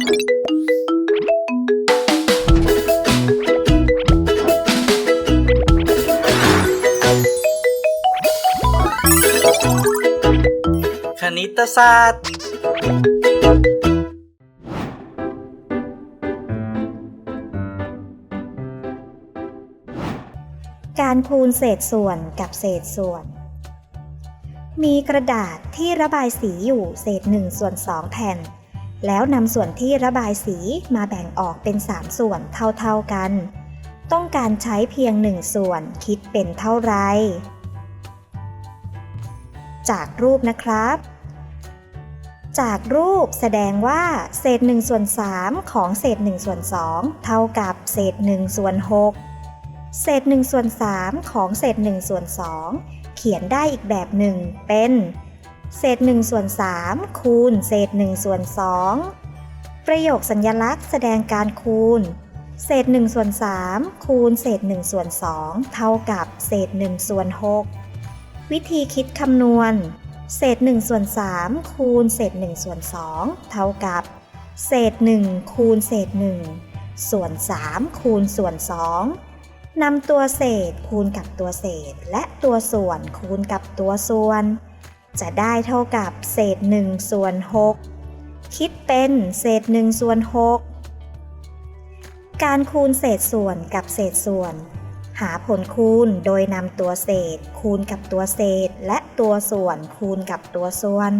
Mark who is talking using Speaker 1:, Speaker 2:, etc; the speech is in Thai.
Speaker 1: คณิตศาสตร์
Speaker 2: การคูณเศษส่วนกับเศษส่วน มีกระดาษที่ระบายสีอยู่เศษ1ส่วน2แผ่น แล้วนำส่วนที่ระบายสีมาแบ่งออกเป็น 3 ส่วนเท่าๆกัน ต้องการใช้เพียง 1 ส่วนคิดเป็นเท่าไร จากรูปนะครับ จากรูปแสดงว่าเศษ1ส่วน3ของเศษ1ส่วน2เท่ากับเศษ1ส่วน6เศษ1ส่วน3ของเศษ1ส่วน2เขียนได้อีกแบบหนึ่งเป็น เศษ1ส่วน3คูณเศษ1ส่วน2ประโยคสัญลักษณ์แสดงการคูณ เศษ1ส่วน3คูณเศษ1ส่วน2เท่ากับเศษ1ส่วน6วิธีคิดคำนวณ เศษ1ส่วน3คูณเศษ1ส่วน2เท่ากับ เศษ1คูณเศษ1ส่วน3คูณส่วน2นำตัวเศษคูณกับตัวเศษ และตัวส่วนคูณกับตัวส่วน จะได้เท่ากับเศษ1ส่วน6คิดเป็นเศษ1ส่วน6การคูณเศษส่วนกับเศษส่วน หาผลคูณโดยนำตัวเศษ คูณกับตัวเศษ และตัวส่วนคูณกับตัวส่วน